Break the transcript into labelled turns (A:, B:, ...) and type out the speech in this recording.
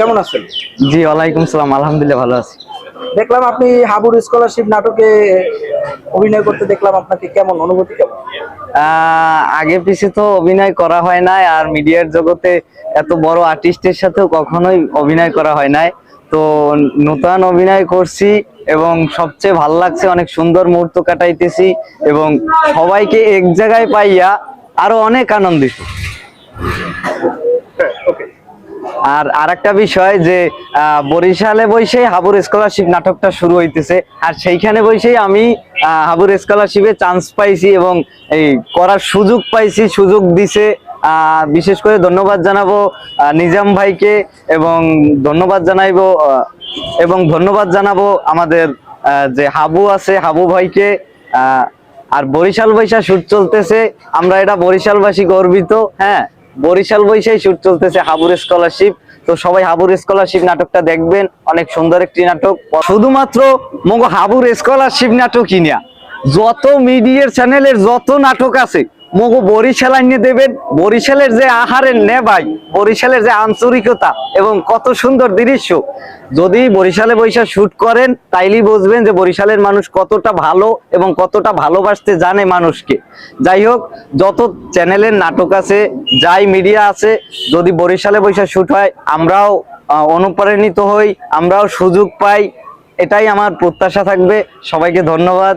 A: কেমন আছেন?
B: জি ওয়ালাইকুম সালাম আলহামদুলিল্লাহ ভালো আছি।
A: দেখলাম আপনি হাবুর স্কলারশিপ নাটকে অভিনয় করতে দেখলাম আপনাকে কেমন অনুভূতি কেমন?
B: আহ, আগে পিছে তো অভিনয় করা হয় নাই আর মিডিয়ার জগতে এত বড় আর্টিস্টের সাথেও কখনোই অভিনয় করা হয় নাই। তো নতুন অভিনয় করছি এবং সবচেয়ে ভালো লাগছে অনেক সুন্দর মুহূর্ত কাটাইতেছি এবং সবাইকে এক জায়গায় পাইয়া আরও অনেক আনন্দিত। আর আরেকটা বিষয় যে বরিশালে বসেই হাবুর স্কলারশিপ নাটকটা শুরু হইতেছে। আর সেইখানে বসেই আমি হাবুর স্কলারশিপে চান্স পাইছি এবং এই করার সুযোগ পাইছি, সুযোগ দিছে। বিশেষ করে ধন্যবাদ জানাব নিজাম ভাইকে এবং ধন্যবাদ জানাইবো এবং ধন্যবাদ জানাব আমাদের যে হাবু আছে, হাবু ভাইকে। আর বরিশাল বৈশা শুট চলতেছে। আমরা এটা বরিশালবাসী গর্বিত হ্যাঁ? বরিশাল বৈশাই শুট চলতেছে, হাবুর স্কলারশিপ তো সবাই হাবুর স্কলারশিপ নাটকটা দেখবেন, অনেক সুন্দর একটি নাটক। শুধুমাত্র মগো হাবুর স্কলারশিপ নাটক কিনিয়া যত মিডিয়ার চ্যানেলের যত নাটক আছে মগো বরিশাল আইনে দেবেন। বরিশালের যে আহারের নেবাই, বরিশালের যে আন্তরিকতা এবং কত সুন্দর দৃশ্য। যদি বরিশালে বৈশা শুট করেন, তাইলেই বুঝবেন যে বরিশালের মানুষ কতটা ভালো এবং কতটা ভালোবাসতে জানে মানুষকে। যাই হোক, যত চ্যানেলের নাটক আছে, যাই মিডিয়া আছে, যদি বরিশালে বৈশা শুট হয়, আমরাও অনুপ্রাণিত হই, আমরাও সুযোগ পাই। এটাই আমার প্রত্যাশা থাকবে। সবাইকে ধন্যবাদ।